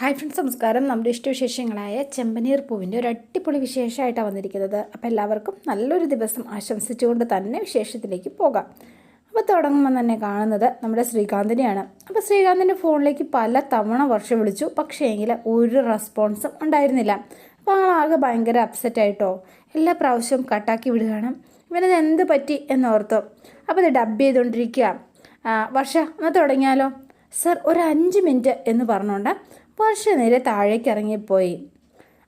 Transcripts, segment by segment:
Hi friends നമസ്കാരം. നമ്മുടെ ഇഷ്ടവിശേഷങ്ങളായ ചെമ്പനീർ പൂവിന്റെ ഒരു അടിപൊളി വിശേഷമായിട്ടാണ് വന്നിരിക്കുന്നത്. അപ്പോൾ എല്ലാവർക്കും നല്ലൊരു ദിവസം ആശംസിച്ചുകൊണ്ട് തന്നെ വിശേഷത്തിലേക്ക് പോകാം. അപ്പോൾ തുടങ്ങുമ്പോൾ തന്നെ കാണുന്നത് നമ്മുടെ ശ്രീകാന്തിനെയാണ്. അപ്പോൾ ശ്രീകാന്തിന്റെ ഫോണിലേക്ക് പല തവണ വർഷം വിളിച്ചു. പക്ഷേ എങ്കിൽ ഒരു റെസ്പോൺസും ഉണ്ടായിരുന്നില്ല. അപ്പോൾ ആളാകെ ഭയങ്കര അപ്സെറ്റായിട്ടോ എല്ലാ പ്രാവശ്യവും കട്ടാക്കി വിടുകയാണ്. ഇവനത് എന്ത് പറ്റി എന്നോർത്തു. അപ്പോൾ ഇത് ഡബ് ചെയ്തുകൊണ്ടിരിക്കുക വർഷ ഒന്ന് തുടങ്ങിയാലോ? സർ ഒരു അഞ്ച് മിനിറ്റ് എന്ന് പറഞ്ഞുകൊണ്ട് വർഷ നേരെ താഴേക്ക് ഇറങ്ങിപ്പോയി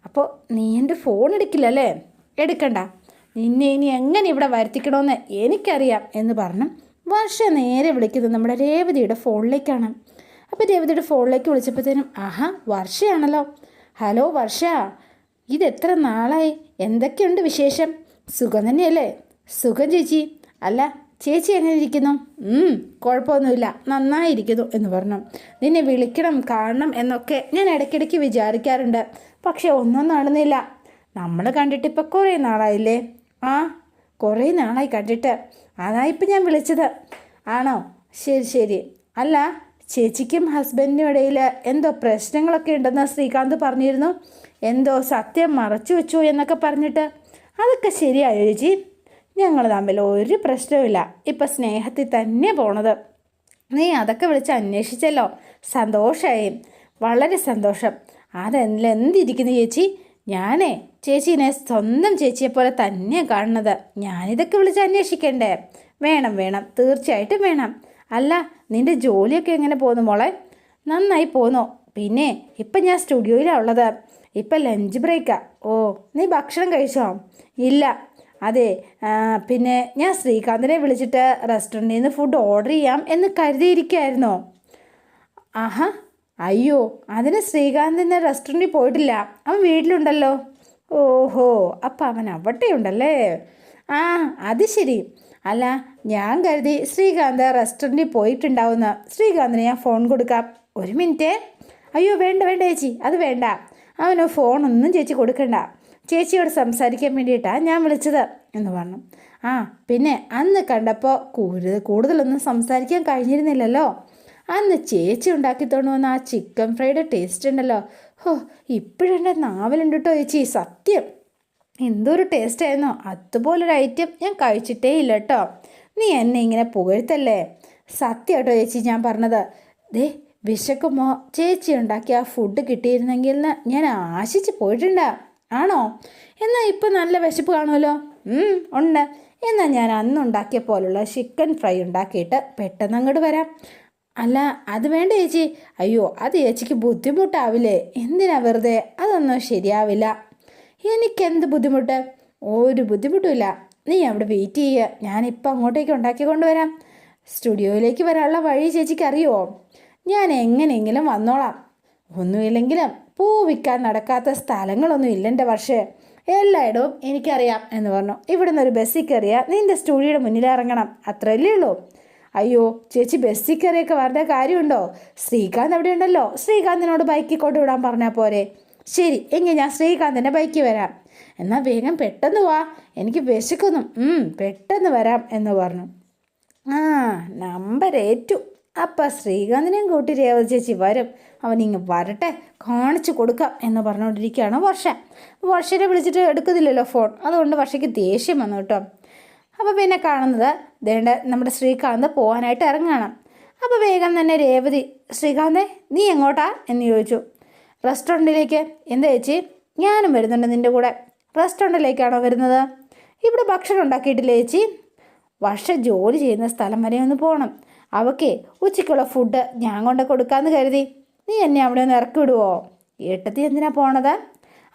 അപ്പോൾ നീ എന്റെ ഫോൺ എടുക്കില്ലല്ലേ എടുക്കണ്ട. നിന്നെ ഇനി എങ്ങനെ ഇവിടെ വരുത്തിക്കണമെന്ന് എനിക്കറിയാം എന്ന് പറഞ്ഞു വർഷ നേരെ വിളിക്കുന്നത് നമ്മുടെ രേവതിയുടെ ഫോണിലേക്കാണ് അപ്പോൾ രേവതിയുടെ ഫോണിലേക്ക് വിളിച്ചപ്പോഴത്തേനും ആഹാ വർഷയാണല്ലോ. ഹലോ വർഷ ഇത് എത്ര നാളായി? എന്തൊക്കെയുണ്ട് വിശേഷം? സുഖം തന്നെയല്ലേ? സുഖം ചേച്ചി. അല്ല ചേച്ചി എങ്ങനെ ഇരിക്കുന്നു കുഴപ്പമൊന്നുമില്ല. നന്നായിരിക്കുന്നു എന്ന് പറഞ്ഞു. നിന്നെ വിളിക്കണം കാണണം എന്നൊക്കെ ഞാൻ ഇടയ്ക്കിടയ്ക്ക് വിചാരിക്കാറുണ്ട്. പക്ഷെ ഒന്നും നടന്നില്ല. നമ്മൾ കണ്ടിട്ട് ഇപ്പോൾ കുറേ നാളായില്ലേ? ആ കുറേ നാളായി കണ്ടിട്ട്. അതാ ഇപ്പം ഞാൻ വിളിച്ചത്. ആണോ? ശരി ശരി. അല്ല ചേച്ചിക്കും ഹസ്ബൻഡിനും ഇടയിൽ എന്തോ പ്രശ്നങ്ങളൊക്കെ ഉണ്ടെന്ന് ശ്രീകാന്ത് പറഞ്ഞിരുന്നു. എന്തോ സത്യം മറച്ചു വെച്ചു എന്നൊക്കെ പറഞ്ഞിട്ട്. അതൊക്കെ ശരിയായോ ചേച്ചി? ഞങ്ങൾ തമ്മിൽ ഒരു പ്രശ്നവുമില്ല. ഇപ്പം സ്നേഹത്തിൽ തന്നെ പോണത്. നീ അതൊക്കെ വിളിച്ച് അന്വേഷിച്ചല്ലോ. സന്തോഷമായി വളരെ സന്തോഷം. അതെന്തിരിക്കുന്നു ചേച്ചി? ഞാനേ ചേച്ചീനെ സ്വന്തം ചേച്ചിയെ പോലെ തന്നെയാണ് കാണുന്നത്. ഞാനിതൊക്കെ വിളിച്ച് അന്വേഷിക്കണ്ടേ? വേണം വേണം. തീർച്ചയായിട്ടും വേണം. അല്ല നിന്റെ ജോലിയൊക്കെ എങ്ങനെ പോകുന്നു മോളെ? നന്നായി പോന്നു പിന്നെ ഇപ്പം ഞാൻ സ്റ്റുഡിയോയിലാണ് ഉള്ളത്. ഇപ്പം ലഞ്ച് ബ്രേക്കാ. ഓ നീ ഭക്ഷണം കഴിച്ചോ? ഇല്ല. അതെ പിന്നെ ഞാൻ ശ്രീകാന്തിനെ വിളിച്ചിട്ട് റെസ്റ്റോറന്റിൽ നിന്ന് ഫുഡ് ഓർഡർ ചെയ്യാം എന്ന് കരുതിയിരിക്കുകയായിരുന്നോ ആഹാ അയ്യോ അതിന് ശ്രീകാന്ത് ഇന്ന് റെസ്റ്റോറന്റിൽ പോയിട്ടില്ല. അവൻ വീട്ടിലുണ്ടല്ലോ. ഓഹോ അപ്പം അവൻ അവിടെ ഉണ്ടല്ലേ ആ അത് ശരി. അല്ല ഞാൻ കരുതി ശ്രീകാന്ത് റെസ്റ്റോറന്റിൽ പോയിട്ടുണ്ടാവുന്ന. ശ്രീകാന്തിന് ഞാൻ ഫോൺ കൊടുക്കാം. ഒരു മിനിറ്റ് അയ്യോ വേണ്ട വേണ്ട ചേച്ചി അത് വേണ്ട. അവന് ഫോണൊന്നും ചേച്ചി കൊടുക്കണ്ട. ചേച്ചിയോട് സംസാരിക്കാൻ വേണ്ടിയിട്ടാണ് ഞാൻ വിളിച്ചത് എന്ന് പറഞ്ഞു. ആ പിന്നെ അന്ന് കണ്ടപ്പോൾ കൂടുതൽ കൂടുതലൊന്നും സംസാരിക്കാൻ കഴിഞ്ഞിരുന്നില്ലല്ലോ. അന്ന് ചേച്ചി ഉണ്ടാക്കിത്തോണ്ട് വന്ന ആ ചിക്കൻ ഫ്രൈഡ് ടേസ്റ്റ് ഉണ്ടല്ലോ. ഹോ ഇപ്പോഴെന്റെ നാവലുണ്ട് കേട്ടോ ചേച്ചി സത്യം. എന്തൊരു ടേസ്റ്റ് ആയിരുന്നോ. അതുപോലൊരു ഐറ്റം ഞാൻ കഴിച്ചിട്ടേ ഇല്ല കേട്ടോ നീ എന്നെ ഇങ്ങനെ പുകഴ്ത്തല്ലേ? സത്യം കേട്ടോ ചേച്ചി ഞാൻ പറഞ്ഞത്. ദേ വിശക്കുമോ ചേച്ചി ഉണ്ടാക്കിയ ആ ഫുഡ് കിട്ടിയിരുന്നെങ്കിൽ ഞാൻ ആശിച്ച് പോയിട്ടുണ്ട്. ആണോ? എന്നാൽ ഇപ്പം നല്ല വിശപ്പ് കാണുമല്ലോ? ഉണ്ട്. എന്നാൽ ഞാൻ അന്ന് ഉണ്ടാക്കിയ പോലുള്ള ചിക്കൻ ഫ്രൈ ഉണ്ടാക്കിയിട്ട് പെട്ടെന്ന് അങ്ങോട്ട് വരാം. അല്ല അത് വേണ്ട ചേച്ചി. അയ്യോ അത് ചേച്ചിക്ക് ബുദ്ധിമുട്ടാവില്ലേ? എന്തിനാ വെറുതെ? അതൊന്നും ശരിയാവില്ല. എനിക്കെന്ത് ബുദ്ധിമുട്ട്? ഒരു ബുദ്ധിമുട്ടുമില്ല. നീ അവിടെ വെയിറ്റ് ചെയ്യുക ഞാനിപ്പോൾ അങ്ങോട്ടേക്ക് ഉണ്ടാക്കി കൊണ്ടുവരാം. സ്റ്റുഡിയോയിലേക്ക് വരാനുള്ള വഴി ചേച്ചിക്ക് അറിയുമോ ഞാൻ എങ്ങനെയെങ്കിലും വന്നോളാം. ഒന്നുമില്ലെങ്കിലും പൂ വിൽക്കാൻ നടക്കാത്ത സ്ഥലങ്ങളൊന്നും ഇല്ലെന്റെ പക്ഷേ എല്ലായിടവും എനിക്കറിയാം എന്ന് പറഞ്ഞു. ഇവിടുന്ന് ഒരു ബസ്സിൽ കയറിയാൽ നിന്റെ സ്റ്റുഡിയോയുടെ മുന്നിൽ ഇറങ്ങണം. അത്രയല്ലേ ഉള്ളൂ. അയ്യോ ചേച്ചി ബസ്സിൽ കയറിയൊക്കെ വരേണ്ട കാര്യമുണ്ടോ? ശ്രീകാന്ത് അവിടെ ഉണ്ടല്ലോ. ശ്രീകാന്തിനോട് ബൈക്കിൽ കൊണ്ടുവിടാൻ പറഞ്ഞാൽ പോരെ. ശരി എങ്കിൽ ഞാൻ ശ്രീകാന്തിന്റെ ബൈക്കിൽ വരാം. എന്നാൽ വേഗം പെട്ടെന്ന് വാ. എനിക്ക് വിശക്കുന്നു. പെട്ടെന്ന് വരാം എന്ന് പറഞ്ഞു. ആ നമ്പർ ഏറ്റു. അപ്പം ശ്രീകാന്തിനെയും കൂട്ടി രേവതി ചേച്ചി വരും. അവൻ ഇങ്ങ് വരട്ടെ കാണിച്ചു കൊടുക്കാം എന്ന് പറഞ്ഞുകൊണ്ടിരിക്കുകയാണ് വർഷ. വർഷനെ വിളിച്ചിട്ട് എടുക്കുന്നില്ലല്ലോ ഫോൺ. അതുകൊണ്ട് വർഷയ്ക്ക് ദേഷ്യം വന്നു കേട്ടോ. അപ്പോൾ പിന്നെ കാണുന്നത് ദേണ്ട നമ്മുടെ ശ്രീകാന്ത് പോകാനായിട്ട് ഇറങ്ങണം. അപ്പോൾ വേഗം തന്നെ രേവതി ശ്രീകാന്തേ നീ എങ്ങോട്ടാ? എന്ന് ചോദിച്ചു. റെസ്റ്റോറന്റിലേക്ക്. എന്താ ചേച്ചി? ഞാനും വരുന്നുണ്ട് നിന്റെ കൂടെ. റെസ്റ്റോറന്റിലേക്കാണോ വരുന്നത്? ഇവിടെ ഭക്ഷണം ഉണ്ടാക്കിയിട്ടില്ലേ ചേച്ചി? വർഷ ജോലി ചെയ്യുന്ന സ്ഥലം വരെ ഒന്ന് പോകണം അവക്കേ ഉച്ചയ്ക്കുള്ള ഫുഡ് ഞാൻ കൊണ്ട് കൊടുക്കാമെന്ന് കരുതി. നീ എന്നെ അവിടെ ഒന്ന് ഇറക്കി വിടുവോ ഏട്ടത്തി എന്തിനാ പോണത്?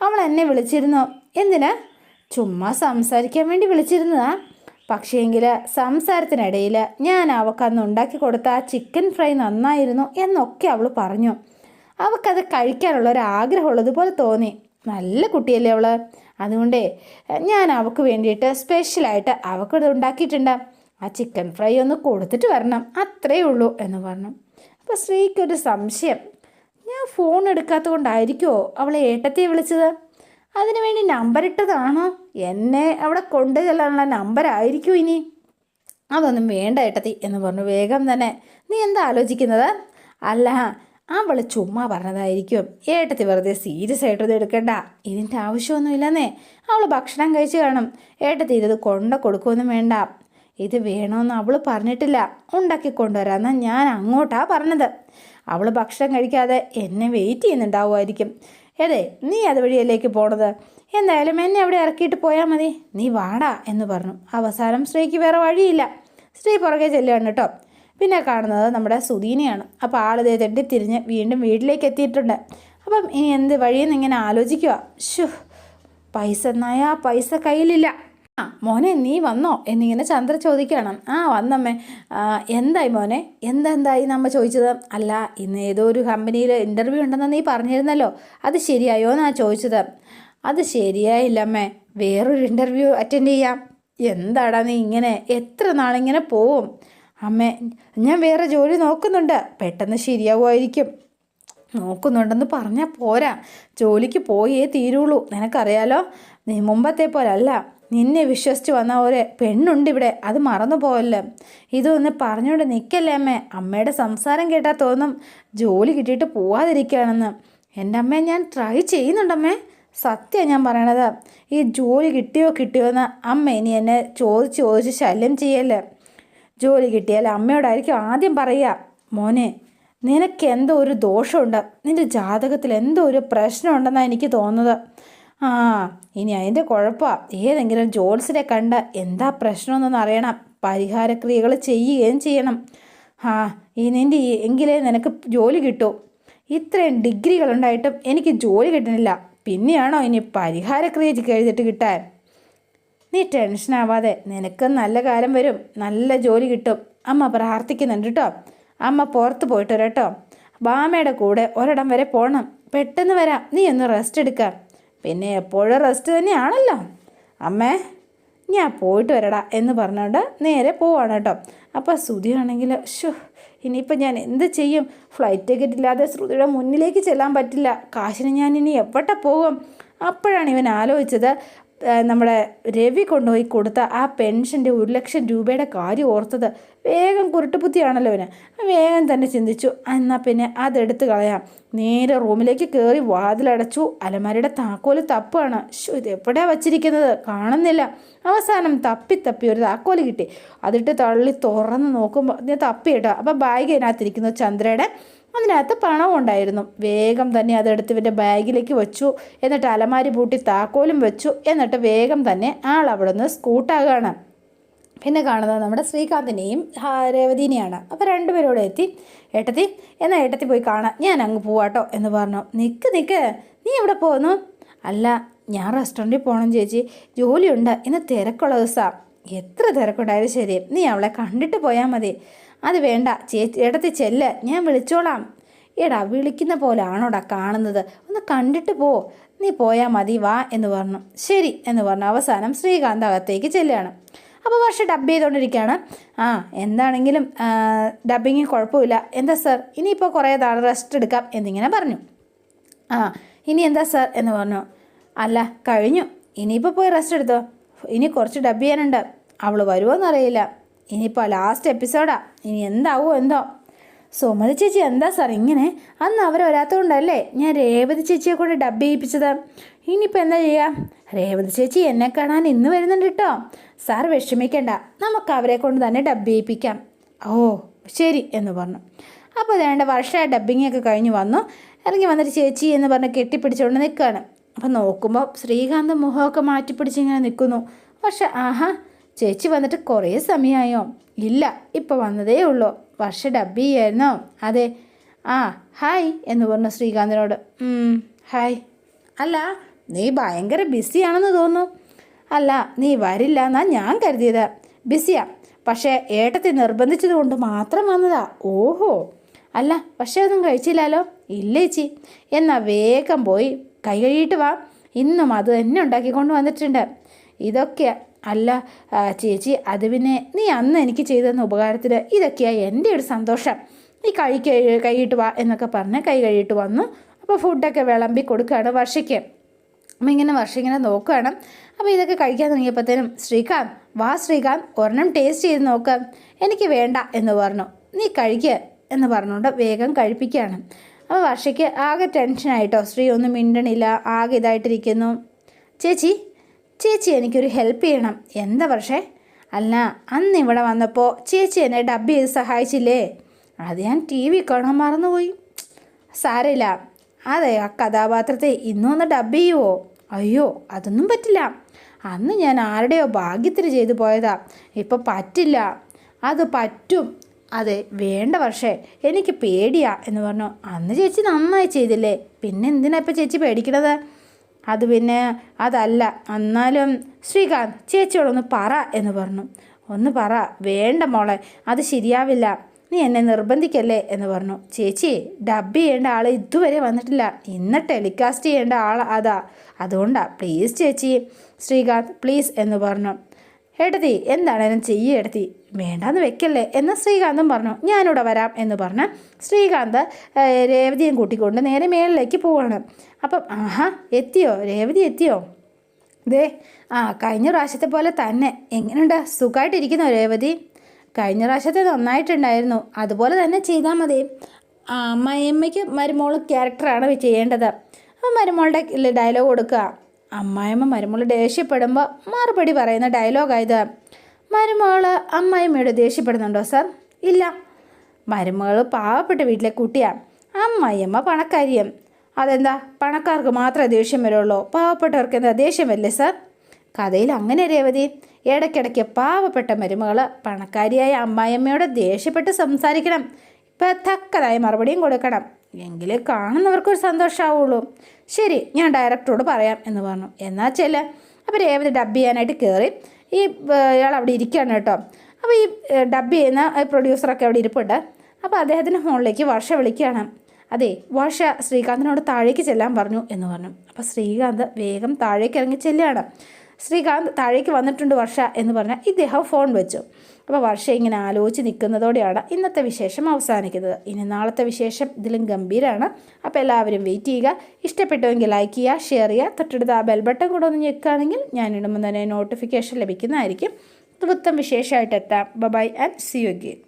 അവൾ എന്നെ വിളിച്ചിരുന്നു. എന്തിനാ? ചുമ്മാ സംസാരിക്കാൻ വേണ്ടി വിളിച്ചിരുന്നതാ. പക്ഷേങ്കിൽ സംസാരത്തിനിടയിൽ ഞാൻ അവക്കന്ന് ഉണ്ടാക്കി കൊടുത്ത ആ ചിക്കൻ ഫ്രൈ നന്നായിരുന്നു എന്നൊക്കെ അവൾ പറഞ്ഞു. അവൾക്കത് കഴിക്കാനുള്ള ഒരു ആഗ്രഹമുള്ളതുപോലെ തോന്നി. നല്ല കുട്ടിയല്ലേ അവൾ അതുകൊണ്ടേ ഞാൻ അവൾക്ക് വേണ്ടിയിട്ട് സ്പെഷ്യലായിട്ട് അവൾക്കത് ഉണ്ടാക്കിയിട്ടുണ്ട്. ആ ചിക്കൻ ഫ്രൈ ഒന്ന് കൊടുത്തിട്ട് വരണം. അത്രയേ ഉള്ളൂ എന്ന് പറഞ്ഞു. അപ്പോൾ സ്ത്രീക്കൊരു സംശയം. ഞാൻ ഫോൺ എടുക്കാത്തത് കൊണ്ടായിരിക്കുമോ അവളെ ഏട്ടത്തെ വിളിച്ചത്? അതിനു വേണ്ടി നമ്പർ ഇട്ടതാണോ? എന്നെ അവിടെ നമ്പർ ആയിരിക്കും ഇനി. അതൊന്നും വേണ്ട ഏട്ടത്തി എന്ന് പറഞ്ഞു. വേഗം തന്നെ. നീ എന്താ ആലോചിക്കുന്നത്? അല്ല അവൾ ചുമ്മാ പറഞ്ഞതായിരിക്കും. ഏട്ടത്തി വെറുതെ സീരിയസ് ആയിട്ടൊന്നും എടുക്കണ്ട. ഇതിന്റെ ആവശ്യമൊന്നുമില്ലെന്നേ. അവൾ ഭക്ഷണം കഴിച്ച് കാണും. ഏട്ടത്തി ഇത് കൊണ്ട കൊടുക്കുമൊന്നും വേണ്ട. ഇത് വേണമെന്ന് അവൾ പറഞ്ഞിട്ടില്ല. ഉണ്ടാക്കി കൊണ്ടുവരാമെന്ന് ഞാൻ അങ്ങോട്ടാ പറഞ്ഞത്. അവൾ ഭക്ഷണം കഴിക്കാതെ എന്നെ വെയിറ്റ് ചെയ്യുന്നുണ്ടാവുമായിരിക്കും. എടേ നീ അതുവഴിയല്ലേക്ക് പോണത്? എന്തായാലും എന്നെ അവിടെ ഇറക്കിയിട്ട് പോയാൽ മതി. നീ വാടാ എന്ന് പറഞ്ഞു. അവസാനം സ്ത്രീക്ക് വേറെ വഴിയില്ല. സ്ത്രീ പുറകെ ചെല്ലുകയാണ് കേട്ടോ. പിന്നെ കാണുന്നത് നമ്മുടെ സുധീനയാണ്. അപ്പോൾ ആളിതേ തെണ്ടിത്തിരിഞ്ഞ് വീണ്ടും വീട്ടിലേക്ക് എത്തിയിട്ടുണ്ട്. അപ്പം ഇനി എന്ത് വഴിയെന്ന് ഇങ്ങനെ ആലോചിക്കുക ഷു പൈസ എന്നായാ പൈസ കയ്യിലില്ല. ആ മോനെ നീ വന്നോ? എന്നിങ്ങനെ ചന്ദ്ര ചോദിക്കണം. ആ വന്നമ്മേ. എന്തായി മോനെ? എന്തെന്തായി നമ്മ ചോദിച്ചത്? അല്ല ഇന്ന് ഏതോ ഒരു കമ്പനിയിൽ ഇന്റർവ്യൂ ഉണ്ടെന്ന് നീ പറഞ്ഞിരുന്നല്ലോ. അത് ശരിയായോ എന്നാ ചോദിച്ചത്? അത് ശരിയായില്ലമ്മേ. വേറൊരു ഇന്റർവ്യൂ അറ്റൻഡ് ചെയ്യാം. എന്താടാ നീ ഇങ്ങനെ? എത്ര നാളിങ്ങനെ പോവും? അമ്മേ ഞാൻ വേറെ ജോലി നോക്കുന്നുണ്ട്. പെട്ടെന്ന് ശരിയാവുമായിരിക്കും. നോക്കുന്നുണ്ടെന്ന് പറഞ്ഞാൽ പോരാ. ജോലിക്ക് പോയേ തീരുള്ളൂ. നിനക്കറിയാലോ? നീ മുമ്പത്തെ പോലല്ല. നിന്നെ വിശ്വസിച്ച് വന്ന ഒരു പെണ്ണുണ്ട് ഇവിടെ അത് മറന്നു പോവല്ലേ ഇതൊന്ന് പറഞ്ഞുകൊണ്ട് നിൽക്കല്ലേ അമ്മേ. അമ്മയുടെ സംസാരം കേട്ടാൽ തോന്നും ജോലി കിട്ടിയിട്ട് പോവാതിരിക്കുകയാണെന്ന്. എന്റെ അമ്മയെ ഞാൻ ട്രൈ ചെയ്യുന്നുണ്ടമ്മേ. സത്യം ഞാൻ പറയണത്. ഈ ജോലി കിട്ടിയോ കിട്ടിയോ എന്ന് അമ്മ ഇനി എന്നെ ചോദിച്ച് ചോദിച്ച് ശല്യം ചെയ്യല്ലേ. ജോലി കിട്ടിയാൽ അമ്മയോടായിരിക്കും ആദ്യം പറയുക മോനെ നിനക്ക് എന്തോ ഒരു ദോഷമുണ്ട്. നിന്റെ ജാതകത്തിൽ എന്തോ ഒരു പ്രശ്നമുണ്ടെന്നാണ് എനിക്ക് തോന്നുന്നത്. ആ ഇനി അതിന്റെ കുഴപ്പമാണ് ഏതെങ്കിലും ജോൽസിനെ കണ്ട് എന്താ പ്രശ്നമെന്നൊന്ന് അറിയണം. പരിഹാരക്രിയകൾ ചെയ്യുകയും ചെയ്യണം. ആ ഇനി എന്റെ എങ്കിലേ നിനക്ക് ജോലി കിട്ടൂ. ഇത്രയും ഡിഗ്രികളുണ്ടായിട്ടും എനിക്ക് ജോലി കിട്ടുന്നില്ല. പിന്നെയാണോ ഇനി പരിഹാരക്രിയ എഴുതിയിട്ട് കിട്ടാൻ? നീ ടെൻഷനാവാതെ നിനക്ക് നല്ല കാലം വരും. നല്ല ജോലി കിട്ടും. അമ്മ പ്രാർത്ഥിക്കുന്നുണ്ട് കേട്ടോ. അമ്മ പുറത്ത് പോയിട്ട് വരാം കേട്ടോ. ബാമയുടെ കൂടെ ഒരിടം വരെ പോകണം പെട്ടെന്ന് വരാം. നീ ഒന്ന് റെസ്റ്റ് എടുക്കാം. പിന്നെ എപ്പോഴും റെസ്റ്റ് തന്നെയാണല്ലോ. അമ്മേ ഞാൻ പോയിട്ട് വരടാ എന്ന് പറഞ്ഞുകൊണ്ട് നേരെ പോവാണ് കേട്ടോ. അപ്പോൾ ശ്രുതിയാണെങ്കിൽ ഷോ ഇനിയിപ്പോൾ ഞാൻ എന്ത് ചെയ്യും? ഫ്ലൈറ്റ് ടിക്കറ്റ് ഇല്ലാതെ ശ്രുതിയുടെ മുന്നിലേക്ക് ചെല്ലാൻ പറ്റില്ല. കാശിന് ഞാൻ ഇനി എവിടെ പോകും? അപ്പോഴാണ് ഇവൻ ആലോചിച്ചത്. നമ്മുടെ രവി കൊണ്ടുപോയി കൊടുത്ത ആ പെൻഷന്റെ ഒരു ലക്ഷം രൂപയുടെ കാര്യം ഓർത്തത് വേഗം കുരുട്ടുപുത്തിയാണല്ലോ അവന്. വേഗം തന്നെ ചിന്തിച്ചു. എന്നാൽ പിന്നെ അതെടുത്ത് കളയാം. നേരെ റൂമിലേക്ക് കയറി വാതിലടച്ചു. അലമാരയുടെ താക്കോൽ തപ്പാണ്. ശോ ഇത് വച്ചിരിക്കുന്നത്? കാണുന്നില്ല. അവസാനം തപ്പി തപ്പി ഒരു താക്കോൽ കിട്ടി. അതിട്ട് തള്ളി തുറന്ന് നോക്കുമ്പോൾ തപ്പിയിട്ടോ? അപ്പോൾ ബാഗ് അതിനകത്തിരിക്കുന്നു ചന്ദ്രയുടെ. അതിനകത്ത് പണവും ഉണ്ടായിരുന്നു. വേഗം തന്നെ അതെടുത്ത് ഇവന്റെ ബാഗിലേക്ക് വെച്ചു. എന്നിട്ട് അലമാരി പൂട്ടി താക്കോലും വെച്ചു. എന്നിട്ട് വേഗം തന്നെ ആൾ അവിടെ നിന്ന് സ്കൂട്ടാകുകയാണ് പിന്നെ കാണുന്നത് നമ്മുടെ ശ്രീകാന്തിനെയും രേവതിനെയാണ്. അപ്പോൾ രണ്ടുപേരോടെ എത്തി. ഏട്ടത്തി എന്നാൽ ഏട്ടത്തി പോയി കാണാം. ഞാൻ അങ്ങ് പോവാട്ടോ എന്ന് പറഞ്ഞു. നിൽക്ക് നിൽക്ക് നീ എവിടെ പോകുന്നു അല്ല ഞാൻ റെസ്റ്റോറന്റിൽ പോകണം ചേച്ചി. ജോലിയുണ്ട്. ഇന്ന് തിരക്കുള്ള ദിവസമാണ് എത്ര തിരക്കുണ്ടായാലും ശരി. നീ അവളെ കണ്ടിട്ട് പോയാൽ മതി. അത് വേണ്ട. ചേച്ചി ഇടത്ത് ചെല്ല്. ഞാൻ വിളിച്ചോളാം. എടാ വിളിക്കുന്ന പോലെ ആണോടാ കാണുന്നത്? ഒന്ന് കണ്ടിട്ട് പോ. നീ പോയാൽ മതി വാ എന്ന് പറഞ്ഞു. ശരി എന്ന് പറഞ്ഞു. അവസാനം ശ്രീകാന്ത് അകത്തേക്ക് ചെല്ലുകയാണ്. അപ്പോൾ വർഷം ഡബ് ചെയ്തുകൊണ്ടിരിക്കുകയാണ് ആ എന്താണെങ്കിലും ഡബിങ്ങിൽ കുഴപ്പമില്ല. എന്താ സാർ? ഇനിയിപ്പോൾ കുറേ നാൾ റെസ്റ്റ് എടുക്കാം എന്നിങ്ങനെ പറഞ്ഞു. ആ ഇനി എന്താ സാർ എന്ന് പറഞ്ഞു. അല്ല കഴിഞ്ഞു. ഇനിയിപ്പോൾ പോയി റെസ്റ്റ് എടുത്തോ? ഇനി കുറച്ച് ഡബ് ചെയ്യാനുണ്ട്. അവൾ വരുമോ എന്നറിയില്ല ഇനിയിപ്പോൾ ലാസ്റ്റ് എപ്പിസോഡാ ഇനി എന്താവോ എന്തോ. സുമതി ചേച്ചി എന്താ സാർ ഇങ്ങനെ? അന്ന് അവർ വരാത്തതുകൊണ്ടല്ലേ ഞാൻ രേവതി ചേച്ചിയെ കൊണ്ട് ഡബ് ചെയ്യിപ്പിച്ചത്. ഇനിയിപ്പോൾ എന്താ ചെയ്യുക രേവതി ചേച്ചി എന്നെ കാണാൻ ഇന്ന് വരുന്നുണ്ട് കേട്ടോ സാർ വിഷമിക്കണ്ട. നമുക്ക് അവരെ കൊണ്ട് തന്നെ ഡബ് ചെയ്യിപ്പിക്കാം. ഓ ശരി എന്ന് പറഞ്ഞു. അപ്പോൾ വേണ്ട വർഷ ഡബ്ബിങ് ഒക്കെ കഴിഞ്ഞ് വന്നു. ഇറങ്ങി വന്നിട്ട് ചേച്ചി എന്ന് പറഞ്ഞ് കെട്ടിപ്പിടിച്ചുകൊണ്ട് നിൽക്കുകയാണ് അപ്പം നോക്കുമ്പോൾ ശ്രീകാന്ത് മുഖമൊക്കെ മാറ്റിപ്പിടിച്ച് ഇങ്ങനെ നിൽക്കുന്നു പക്ഷെ ആഹാ ചേച്ചി വന്നിട്ട് കുറേ സമയമായോ ഇല്ല ഇപ്പോൾ വന്നതേ ഉള്ളൂ. വർഷ ഡബ് ചെയ്യായിരുന്നോ? അതെ. ആ ഹായ് എന്ന് പറഞ്ഞു ശ്രീകാന്തിനോട്. "ഉം, ഹായ്. അല്ല നീ ഭയങ്കര ബിസിയാണെന്ന് തോന്നുന്നു. അല്ല നീ വരില്ല എന്നാ ഞാൻ കരുതിയത്. ബിസിയാ പക്ഷേ ഏട്ടത്തെ നിർബന്ധിച്ചത് കൊണ്ട് മാത്രം വന്നതാ. ഓഹോ. അല്ല പക്ഷേ ഒന്നും കഴിച്ചില്ലല്ലോ ഇല്ല ചേച്ചി. എന്നാ വേഗം പോയി കൈ കഴുകിയിട്ട് വാ. ഇന്നും അത് തന്നെ ഉണ്ടാക്കിക്കൊണ്ട് വന്നിട്ടുണ്ട്. ഇതൊക്കെ അല്ല ചേച്ചി അത് പിന്നെ നീ അന്ന് എനിക്ക് ചെയ്തു തന്ന ഉപകാരത്തിന് ഇതൊക്കെയാണ് എന്റെ ഒരു സന്തോഷം. നീ കൈ കൈയിട്ട് വാ എന്നൊക്കെ പറഞ്ഞ് കൈ കഴുകിയിട്ട് വന്നു. അപ്പോൾ ഫുഡൊക്കെ വിളമ്പി കൊടുക്കുകയാണ് വർഷയ്ക്ക്. അപ്പം ഇങ്ങനെ വർഷം ഇങ്ങനെ നോക്കുകയാണ്. അപ്പോൾ ഇതൊക്കെ കഴിക്കാൻ തുടങ്ങിയപ്പോഴത്തേനും ശ്രീകാന്ത് വാ ശ്രീകാന്ത് ഒരെണ്ണം ടേസ്റ്റ് ചെയ്ത് നോക്ക്. എനിക്ക് വേണ്ട എന്ന് പറഞ്ഞു. നീ കഴിക്കുക എന്ന് പറഞ്ഞുകൊണ്ട് വേഗം കഴിപ്പിക്കുകയാണ്. അപ്പോൾ വർഷയ്ക്ക് ആകെ ടെൻഷനായിട്ടോ ശ്രീ ഒന്നും മിണ്ടണില്ല ആകെ ഇതായിട്ടിരിക്കുന്നു. ചേച്ചി ചേച്ചി എനിക്കൊരു ഹെൽപ്പ് ചെയ്യണം. എന്താ പക്ഷേ അല്ല അന്ന് ഇവിടെ വന്നപ്പോൾ ചേച്ചി എന്നെ ഡബ് ചെയ്ത് സഹായിച്ചില്ലേ? അത് ഞാൻ ടി വി കാണാൻ മറന്നുപോയി. സാരമില്ല. അതെ ആ കഥാപാത്രത്തെ ഇന്നൊന്ന് ഡബ് ചെയ്യുമോ അയ്യോ അതൊന്നും പറ്റില്ല. അന്ന് ഞാൻ ആരുടെയോ ഭാഗ്യത്തിന് ചെയ്തു പോയതാ. ഇപ്പം പറ്റില്ല. അത് പറ്റും. അതെ വേണ്ട പക്ഷേ എനിക്ക് പേടിയാ എന്ന് പറഞ്ഞു. അന്ന് ചേച്ചി നന്നായി ചെയ്തില്ലേ? പിന്നെ എന്തിനാ ഇപ്പം ചേച്ചി പേടിക്കണത്? അത് പിന്നെ അതല്ല. എന്നാലും ശ്രീകാന്ത് ചേച്ചിയോടൊന്ന് പറ എന്ന് പറഞ്ഞു. ഒന്ന് പറ. വേണ്ട മോളെ. അത് ശരിയാവില്ല. നീ എന്നെ നിർബന്ധിക്കല്ലേ? എന്ന് പറഞ്ഞു. ചേച്ചി ഡബ് ചെയ്യേണ്ട ആൾ ഇതുവരെ വന്നിട്ടില്ല. ഇന്ന് ടെലികാസ്റ്റ് ചെയ്യേണ്ട ആൾ അതാ. അതുകൊണ്ടാ. പ്ലീസ് ചേച്ചി. ശ്രീകാന്ത് പ്ലീസ് എന്ന് പറഞ്ഞു. എടുത്തി എന്താണേലും ചെയ്യ എടുത്തി വേണ്ടാന്ന് വെക്കല്ലേ എന്ന് ശ്രീകാന്തും പറഞ്ഞു. ഞാനിവിടെ വരാം എന്ന് പറഞ്ഞ് ശ്രീകാന്ത് രേവതിയും കൂട്ടിക്കൊണ്ട് നേരെ മേളിലേക്ക് പോവാണ്. അപ്പം ആഹാ എത്തിയോ? രേവതി എത്തിയോ? ദേ ആ കഴിഞ്ഞ പ്രാവശ്യത്തെ പോലെ തന്നെ. എങ്ങനെയുണ്ട്? സുഖമായിട്ടിരിക്കുന്നോ രേവതി? കഴിഞ്ഞ പ്രാവശ്യത്തെ നന്നായിട്ടുണ്ടായിരുന്നു. അതുപോലെ തന്നെ ചെയ്താൽ മതി. ആ അമ്മായിയമ്മയ്ക്ക് മരുമോൾ ക്യാരക്ടറാണ് ചെയ്യേണ്ടത്. അപ്പോൾ മരുമോളുടെ ഡയലോഗ് കൊടുക്കുക. അമ്മായിയമ്മ മരുമോൾ ദേഷ്യപ്പെടുമ്പോൾ മറുപടി പറയുന്ന ഡയലോഗായത് മരുമോൾ അമ്മായിമ്മയോട് ദേഷ്യപ്പെടുന്നുണ്ടോ സാർ ഇല്ല. മരുമകൾ പാവപ്പെട്ട വീട്ടിലെ കുട്ടിയാണ് അമ്മായിയമ്മ പണക്കാരിയും. അതെന്താ? പണക്കാർക്ക് മാത്രമേ ദേഷ്യം വരുള്ളൂ. പാവപ്പെട്ടവർക്ക് എന്താ ദേഷ്യം വരില്ലേ സാർ കഥയിൽ അങ്ങനെ രേവതി. ഇടയ്ക്കിടയ്ക്ക് പാവപ്പെട്ട മരുമകൾ പണക്കാരിയായ അമ്മായിയമ്മയോട് ദേഷ്യപ്പെട്ട് സംസാരിക്കണം. ഇപ്പം തക്കതായ മറുപടിയും കൊടുക്കണം. എങ്കിലേ കാണുന്നവർക്കൊരു സന്തോഷമാവുള്ളൂ ശരി ഞാൻ ഡയറക്ടറോട് പറയാം എന്ന് പറഞ്ഞു. എന്നാ ചെല്ല. അപ്പോൾ രേവതി ഡബ് ചെയ്യാനായിട്ട് കയറി ഈ ഇയാൾ അവിടെ ഇരിക്കുകയാണ് കേട്ടോ. അപ്പോൾ ഈ ഡബ് ചെയ്യുന്ന പ്രൊഡ്യൂസറൊക്കെ അവിടെ ഇരിപ്പുണ്ട്. അപ്പോൾ അദ്ദേഹത്തിന്റെ ഫോണിലേക്ക് വർഷ വിളിക്കുകയാണ്. അതെ വർഷ ശ്രീകാന്തിനോട് താഴേക്ക് ചെല്ലാൻ പറഞ്ഞു എന്ന് പറഞ്ഞു. അപ്പോൾ ശ്രീകാന്ത് വേഗം താഴേക്ക് ഇറങ്ങി ചെല്ലുകയാണ്. ശ്രീകാന്ത് താഴേക്ക് വന്നിട്ടുണ്ട് വർഷ എന്ന് പറഞ്ഞാൽ ഇദ്ദേഹം ഫോൺ വെച്ചു. അപ്പോൾ വർഷ ഇങ്ങനെ ആലോചിച്ച് നിൽക്കുന്നതോടെയാണ് ഇന്നത്തെ വിശേഷം അവസാനിക്കുന്നത്. ഇനി നാളത്തെ വിശേഷം ഇതിലും ഗംഭീരമാണ് അപ്പോൾ എല്ലാവരും വെയിറ്റ് ചെയ്യുക. ഇഷ്ടപ്പെട്ടുവെങ്കിൽ ലൈക്ക് ചെയ്യുക ഷെയർ ചെയ്യുക. തൊട്ടടുത്ത് ആ ബെൽ ബട്ടൺ കൂടെ ഒന്ന് ഞെക്കുകയാണെങ്കിൽ ഞാൻ ഇടുമ്പോൾ തന്നെ നോട്ടിഫിക്കേഷൻ ലഭിക്കുന്നതായിരിക്കും. പുത്തം വിശേഷമായിട്ട് എത്താം. Bye and see you again